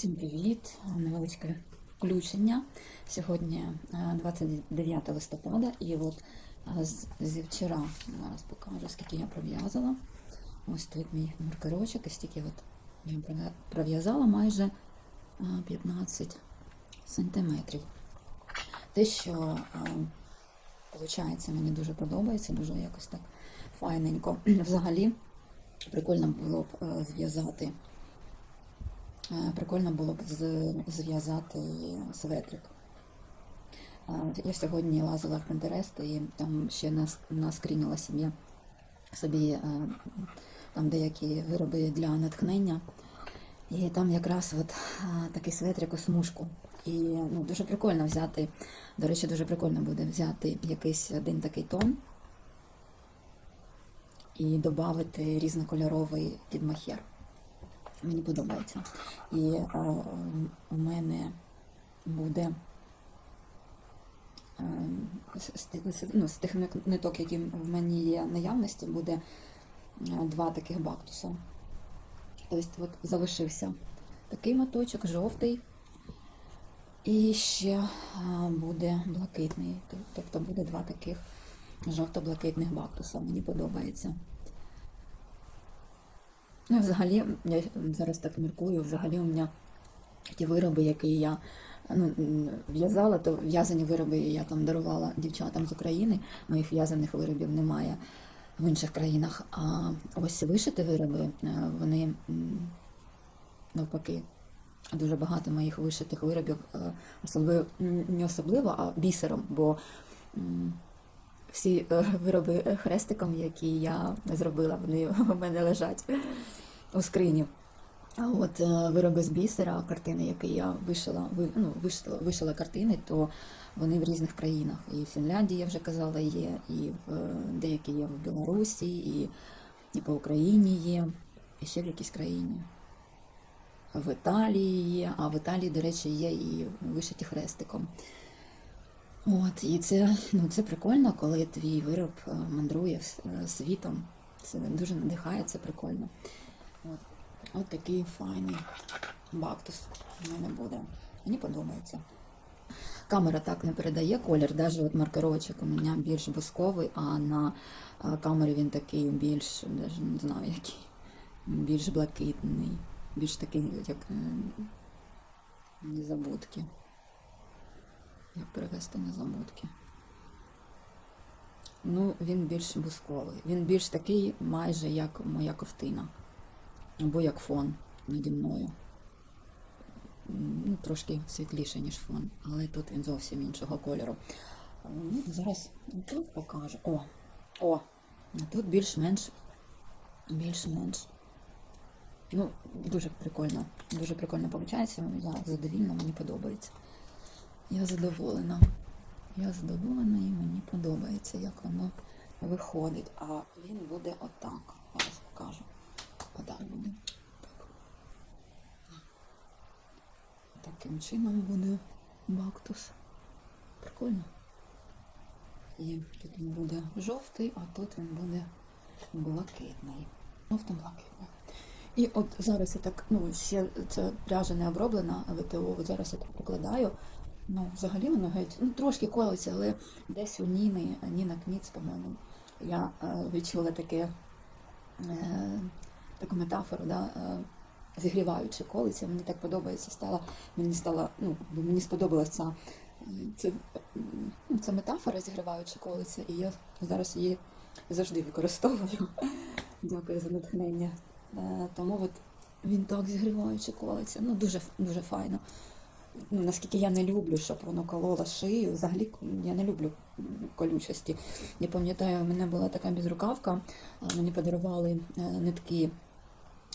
Всім привіт! Невеличке включення. Сьогодні е, 29 листопада, і от е, зі вчора зараз покажу, скільки я пров'язала. Ось тут мій маркерочок, і стільки от я пров'я- пров'язала майже е, 15 сантиметрів. Те, що виходить, мені дуже подобається, дуже якось так файненько. Взагалі, прикольно було б е, зв'язати. Е, Прикольно було б зв'язати светрик. Я сьогодні лазила в Pinterest і там ще нас- наскрініла собі, собі е, там деякі вироби для натхнення. І там якраз от е, такий светрик у смужку. І ну, дуже прикольно взяти, до речі, дуже прикольно буде взяти якийсь один такий тон і додати різнокольоровий підмахер. Мені подобається. І е, у мене буде е, з, тих- ну, з тих ниток, які в мені є наявності, буде е, два таких бактуса. Тобто от залишився такий моточок, жовтий. І ще буде блакитний. Тобто буде два таких жовто-блакитних бактуса. Мені подобається. Ну, взагалі, я зараз так міркую, взагалі у мене ті вироби, які я ну, в'язала, то в'язані вироби я там дарувала дівчатам з України, моїх в'язаних виробів немає в інших країнах. А ось вишиті вироби, е, вони навпаки. Дуже багато моїх вишитих виробів, е, особливо не особливо, а бісером, бо всі е, вироби хрестиком, які я зробила, вони у мене лежать у скрині. А от е, вироби з бісера, картини, які я вишила, ну, вишила, вишила картини, то вони в різних країнах. І в Фінляндії, я вже казала, є, і в е, деякі є в Білорусі, і, і по Україні є, і ще в якійсь країні. В Італії є, а в Італії, до речі, є і вишиті хрестиком. От, і це, ну, це прикольно, коли твій вироб е, мандрує світом. Це дуже надихає, це прикольно. От, от такий файний бактус у мене буде. Мені подобається. Камера так не передає колір, навіть от маркерочок у мене більш бусковий, а на е, камері він такий більш, навіть не знаю який, більш блакитний, більш такий, як е, незабудки. Як перевести незабудки? Ну, він більш бусковий. Він більш такий, майже як моя ковтина. Або як фон наді мною. Ну, трошки світліше, ніж фон, але тут він зовсім іншого кольору. Ну, зараз тут покажу. О! О! Тут більш-менш. Більш-менш. Ну, дуже прикольно. Дуже прикольно виходить. Я задовільна, мені подобається. Я задоволена. Я задоволена і мені подобається, як воно виходить. А він буде отак. Зараз покажу. Буде. Так. Таким чином буде бактус. Прикольно. І тут він буде жовтий, а тут він буде блакитний. Жовто-блакитний. І от зараз я так, ну ще ця пряжа не оброблена ВТО, от зараз я так покладаю. Ну, взагалі воно геть, ну трошки колиться, але десь у Ніни, Ніна Кніц, по-моєму, я е, відчула таке, е, таку метафору, да, е, зігріваючи колиться, мені так подобається, стало, мені стало, ну, мені сподобалася ця, ця, ну, метафора зігріваючи колиться, і я зараз її завжди використовую. Дякую за натхнення. Е, Тому от він так зігріваючи колиться. Ну, дуже, дуже файно. Ну, наскільки я не люблю, щоб воно кололо шию. Взагалі я не люблю колючості. Я пам'ятаю, у мене була така безрукавка, мені подарували е, нитки.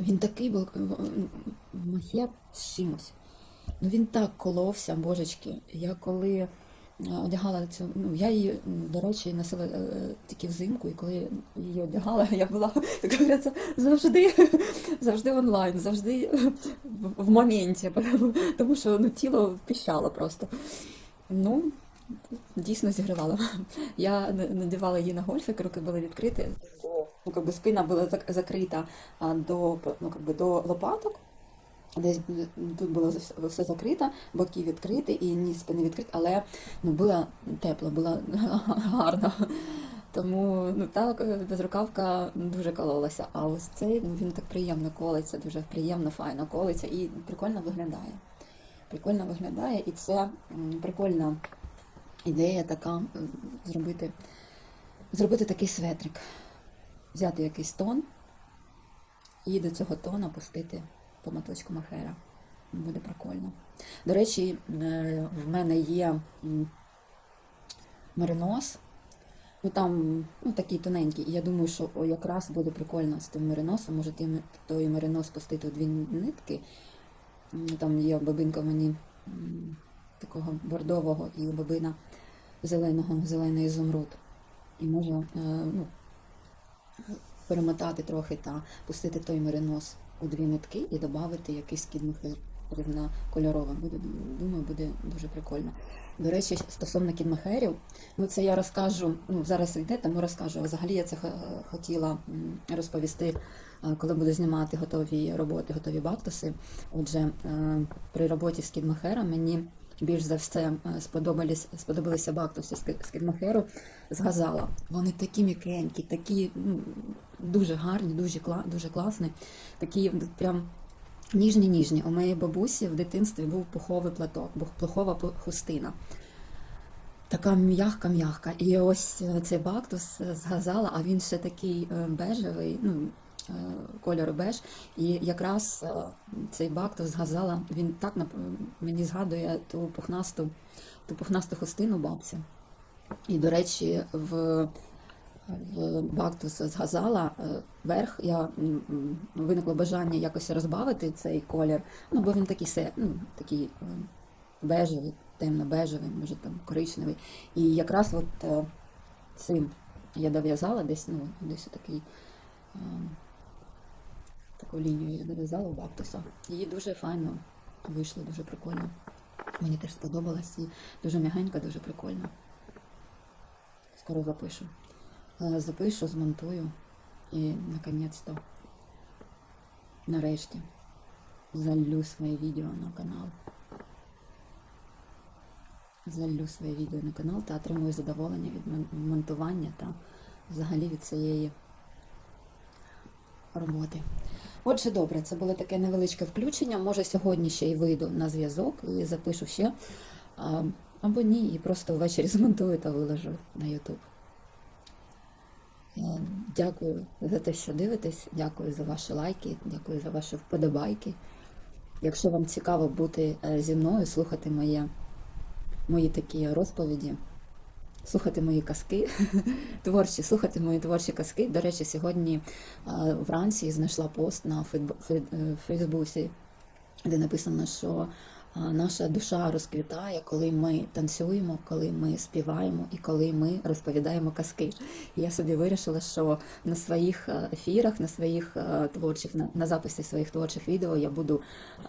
Він такий був махер з чимось. Ну він так коловся, божечки. Я коли е, одягала цю, ну я її, до речі, носила е, е, тільки взимку, і коли її одягала, я була так завжди, завжди онлайн, завжди в моменті, тому що ну, тіло піщало просто. Ну, дійсно зігрівала. Я надівала її на гольфик, руки були відкриті, ну, как би спина була закрита до, ну, как би, до лопаток. Десь тут було все- закрито, боки відкриті і ніс спини відкритий, але ну, було тепло, було гарно. Тому ну, так, безрукавка дуже кололася. А ось цей ну, він так приємно колиться, дуже приємно, файно колиться і прикольно виглядає. Прикольно виглядає, і це м, прикольна ідея така зробити, зробити такий светрик. Взяти якийсь тон і до цього тона пустити по моточку махера. Буде прикольно. До речі, е, в мене є м, меринос. Ну там ну, такий тоненький. І я думаю, що якраз буде прикольно з тим мериносом. Може тим, той меринос пустити у дві нитки. Там є бобинка в мені такого бордового і бобина зеленого, зелений ізумруд. І може е, ну, перемотати трохи та пустити той меринос у дві нитки і додати якийсь кідмахер різнокольоровим. Буде, думаю, буде дуже прикольно. До речі, стосовно кідмахерів, ну це я розкажу, ну зараз йде, тому розкажу. Взагалі я це хотіла розповісти, е, коли буду знімати готові роботи, готові бактуси. Отже, е, при роботі з кідмахером мені більш за все сподобались, сподобалися бактуси з ки- з газала. Вони такі м'якенькі, такі ну, дуже гарні, дуже, дуже класні, такі прям ніжні-ніжні. У моєї бабусі в дитинстві був пуховий платок, пухова пу- хустина. Така м'ягка-м'ягка. І ось е, цей бактус е, з газала, а він ще такий е, бежевий, ну, кольору беж. І якраз е, цей бактус з газала, він так мені згадує ту пухнасту, ту пухнасту хустину бабці. І, до речі, в, в бактус з газала е, верх я виникло бажання якось розбавити цей колір, ну бо він такий се, ну, такий е, бежевий, темно-бежевий, може там коричневий. І якраз от е, цим я дов'язала десь, ну, десь такий. Таку лінію я дов'язала у бактуса. Її дуже файно вийшло, дуже прикольно. Мені теж сподобалось і дуже м'ягенько, дуже прикольно. Скоро запишу. Е, Запишу, змонтую і наконець-то нарешті залью своє відео на канал. Залью своє відео на канал та отримую задоволення від монтування та взагалі від цієї роботи. Отже, добре, це було таке невеличке включення. Може, сьогодні ще й вийду на зв'язок і запишу ще. Або ні, і просто ввечері змонтую та виложу на YouTube. Е, Дякую за те, що дивитесь. Дякую за ваші лайки, дякую за ваші вподобайки. Якщо вам цікаво бути е, зі мною, слухати моє, мої такі розповіді, слухати мої казки, творчі, слухати мої творчі казки. До речі, сьогодні е, вранці знайшла пост на Фейсбу- Фейсбуці, де написано, що наша душа розквітає, коли ми танцюємо, коли ми співаємо і коли ми розповідаємо казки. Я собі вирішила, що на своїх е, ефірах, на своїх е, творчих, на, на записі своїх творчих відео я буду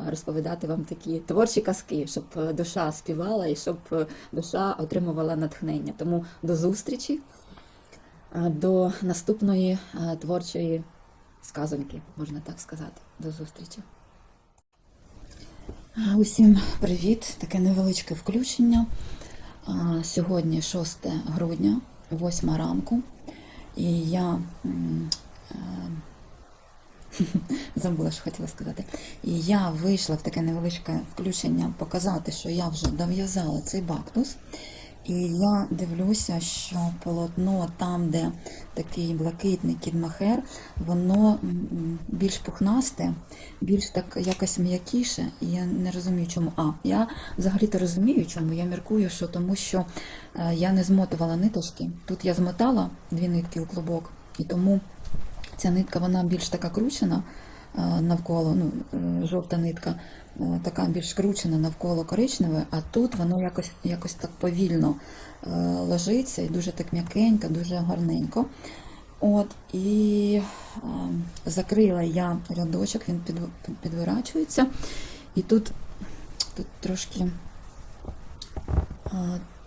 е, розповідати вам такі творчі казки, щоб душа співала і щоб душа отримувала натхнення. Тому до зустрічі, до наступної творчої сказоньки, можна так сказати. До зустрічі. Усім привіт! Таке невеличке включення. Сьогодні 6 грудня, 8 ранку, і я забула, що хотіла сказати. І я вийшла в таке невеличке включення показати, що я вже дов'язала цей бактус. І я дивлюся, що полотно там, де такий блакитний кідмахер, воно більш пухнасте, більш так якось м'якіше. І я не розумію, чому. А, я взагалі-то розумію, чому. Я міркую, що тому що е, я не змотувала ниточки. Тут я змотала дві нитки у клубок, і тому ця нитка вона більш така кручена навколо, ну, е, жовта нитка, е, така більш кручена навколо коричневої, а тут воно якось, якось так повільно лежиться і дуже так м'якенько, дуже гарненько. От, і е, закрила я рядочок, він під, підворачується. І тут, тут трошки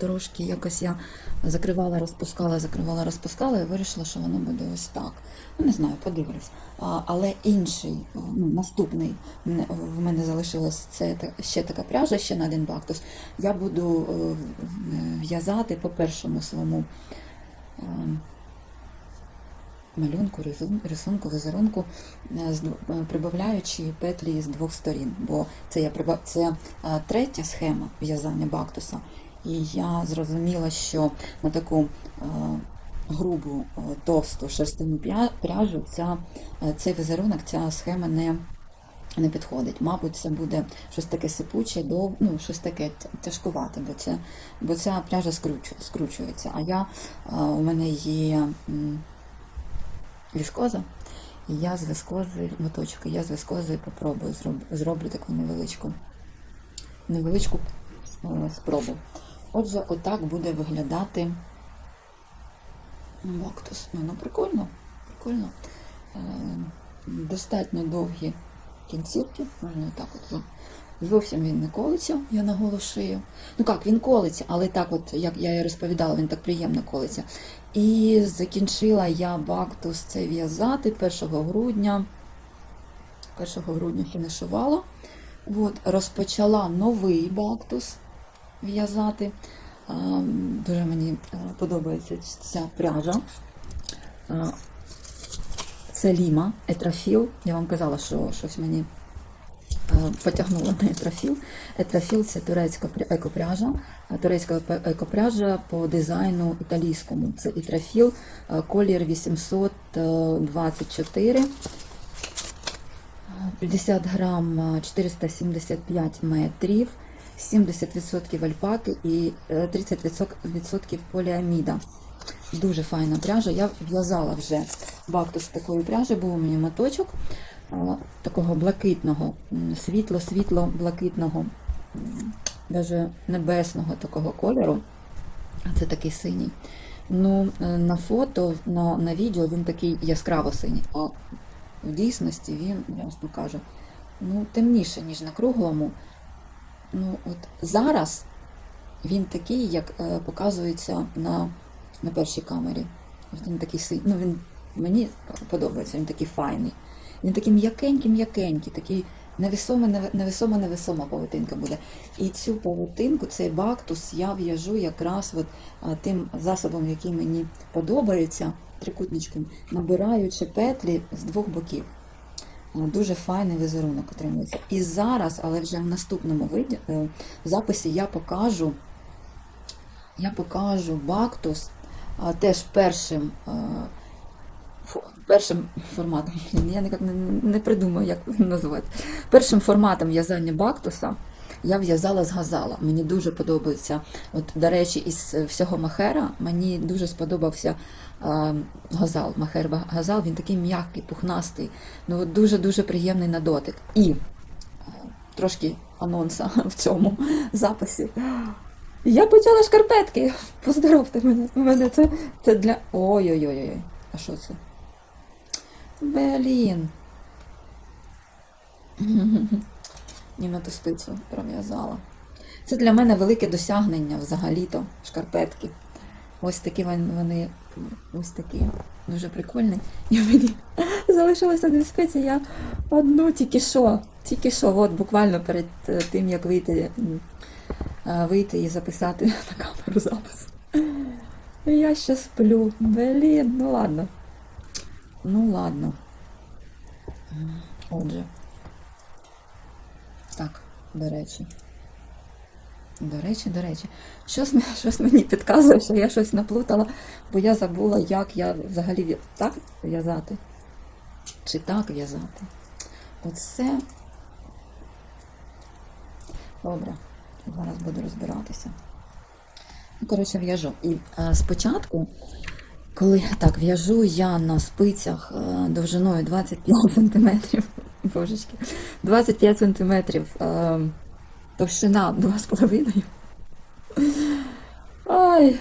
трошки якось я закривала, розпускала, закривала, розпускала і вирішила, що воно буде ось так. Ну, не знаю, подивлюсь. Але інший, ну, наступний в мене залишилось це ще така пряжа, ще на один бактус. Я буду е, в'язати по першому своєму е, малюнку, рисунку, візерунку, е, прибавляючи петлі з двох сторін. Бо це я це третя схема в'язання бактуса. І я зрозуміла, що на таку е, грубу, е, товсту шерстяну пря- пряжу ця, е, цей візерунок, ця схема не, не підходить. Мабуть, це буде щось таке сипуче, дов, ну, щось таке тяжкувате, бо, це, бо ця пряжа скручу, скручується. А я, у мене є м, віскоза, і я з віскози, моточки, я з віскози попробую, зроблю, зроблю таку невеличку, невеличку спробу. Отже, отак буде виглядати бактус. Ну, ну прикольно, прикольно. Е, достатньо довгі кінцівки, можна так от. Зовсім він не колиться, я наголошую. Ну як, він колиться, але так, от, як я і розповідала, він так приємно колиться. І закінчила я бактус це в'язати 1 грудня. 1 грудня фінішувала. От, розпочала новий бактус в'язати. Дуже мені е, подобається ця пряжа. Це ліма, етрофіл. Я вам казала, що щось мені е, потягнуло на етрофіл. Етрофіл це турецька екопряжа. Турецька екопряжа по дизайну італійському. Це етрофіл, е, колір 824. 50 грам е, 475 метрів, 70% альпаки і е, 30% поліаміда. Дуже файна пряжа. Я в'язала вже бактус такої пряжі, був у мене моточок е, такого блакитного, світло-світло-блакитного, даже небесного такого кольору. А це такий синій. Ну, е, на фото, на, на відео він такий яскраво синій. А в дійсності він, я вам покажу, ну, темніше, ніж на круглому. Ну, от зараз він такий, як е, показується на, на першій камері. Він такий. Ну, він мені подобається, він такий файний. Він такий м'якенький, м'якенький, такий невесома, неве- невесома, невесома павутинка буде. І цю павутинку, цей бактус, я в'яжу якраз от, а, тим засобом, який мені подобається, трикутничком, набираючи петлі з двох боків. А, Дуже файний візерунок отримується. І зараз, але вже в наступному виді, е, записі я покажу, я покажу бактус теж першим, е, першим форматом. Я ніяк не придумаю, як назвати. Першим форматом в'язання бактуса я в'язала з газала. Мені дуже подобається. От, до речі, із всього махера мені дуже сподобався е, газал. Махер газал, він такий м'який, пухнастий, ну дуже-дуже приємний на дотик. І е, трошки анонса в цьому записі. Я почала шкарпетки. Поздоровте мене. У мене це, це для. Ой-ой-ой. А що це? Блін. Німату спицю пров'язала. Це для мене велике досягнення взагалі-то шкарпетки. Ось такі вони, ось такі, дуже прикольні. І мені залишилося дві спиці, я одну тільки що, тільки що, от буквально перед е, тим, як вийти, е, вийти і записати на камеру запис. Я ще сплю. Блін, ну ладно. Ну ладно. Отже. Так, до речі. До речі, до речі, щось, щось мені підказує, що я щось наплутала, бо я забула, як я взагалі так в'язати. Чи так в'язати. Оце. Добре, зараз буду розбиратися. Ну, коротше, в'яжу. І е, спочатку, коли так в'яжу я на спицях е, довжиною 25 см, божечки, 25 см е, товщина 2,5. Ай,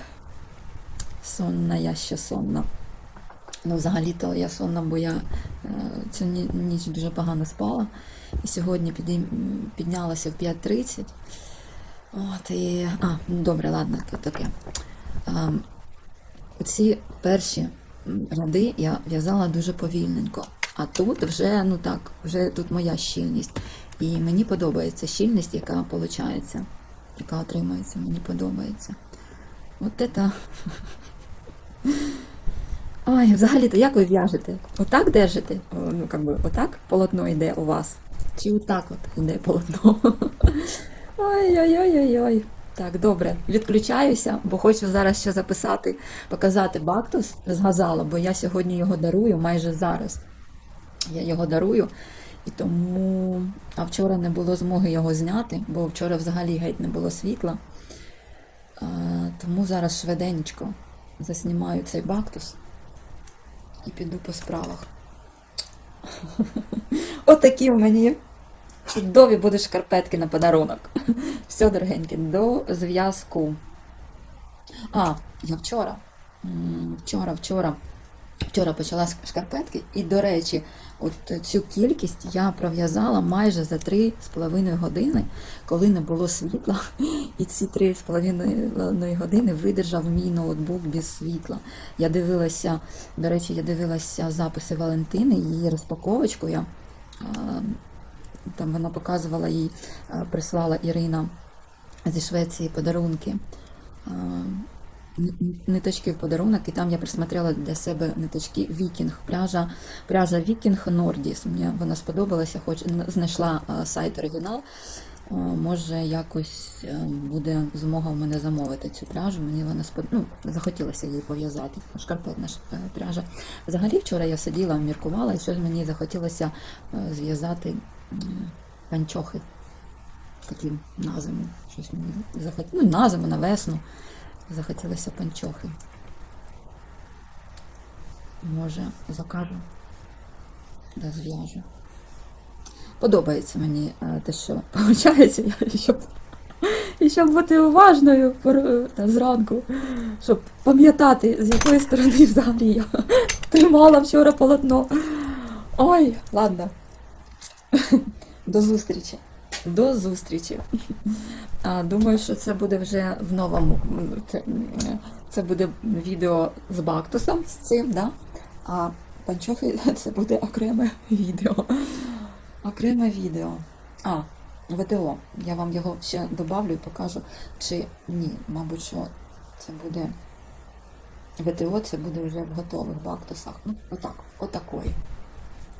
сонна я ще сонна. Ну, взагалі-то я сонна, бо я е, цю ніч дуже погано спала. І сьогодні піднялася в 5.30. От і. А, ну добре, ладно, то таке. А, ці перші ряди я в'язала дуже повільненько. А тут вже, ну так, вже тут моя щільність. І мені подобається щільність, яка виходить, яка отримується, мені подобається. От це. Ой, взагалі-то як ви в'яжете? Отак держите? Ну, как би, отак полотно йде у вас? Чи отак от йде полотно? Ой-ой-ой-ой-ой. Так, добре, відключаюся, бо хочу зараз ще записати, показати бактус з газала, бо я сьогодні його дарую майже зараз. Я його дарую, і тому. А вчора не було змоги його зняти, бо вчора взагалі геть не було світла. А, тому зараз швиденько заснімаю цей бактус і піду по справах. Отакі в мені чудові будуть шкарпетки на подарунок. Все, дорогенькі, до зв'язку. А, я вчора. Вчора, вчора. Вчора почала шкарпетки, і, до речі, от цю кількість я пров'язала майже за 3,5 години, коли не було світла. І ці 3,5 години видержав мій ноутбук без світла. Я дивилася, до речі, я дивилася записи Валентини, її розпаковочку. Я, там вона показувала їй, прислала Ірина зі Швеції подарунки. Ниточки в подарунок, і там я присмотрела для себе ниточки Вікінг, пряжа, пряжа Вікінг Нордіс. Мені вона сподобалася, хоч знайшла сайт оригінал. Може, якось е, буде змога в мене замовити цю пряжу. Мені вона спод... ну, захотілося її пов'язати. Шкарпетна е, пряжа. Взагалі, вчора я сиділа, міркувала, і щось мені захотілося е, зв'язати панчохи. Такі на зиму. Щось мені захотілося. Ну, на на весну. Захотілося панчохи. Може, закажу. Да, зв'яжу. Подобається мені е, те, що виходить, щоб, щоб бути уважною та, зранку, щоб пам'ятати, з якої сторони взагалі я тримала вчора полотно. Ой, ладно. До зустрічі. До зустрічі. А, Думаю, що це буде вже в новому. Це, це буде відео з бактусом з цим, да? а панчохи це буде окреме відео. Окреме відео. А, ВТО. Я вам його ще добавлю і покажу. Чи ні, мабуть, що це буде. ВТО це буде вже в готових бактусах. Ну, отак, отакої.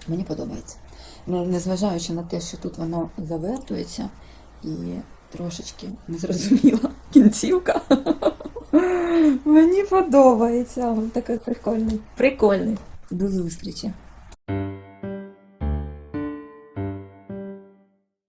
Мені подобається. Ну, незважаючи на те, що тут воно завертується і трошечки незрозуміла кінцівка. Мені подобається. Такий прикольний. Прикольний. До зустрічі.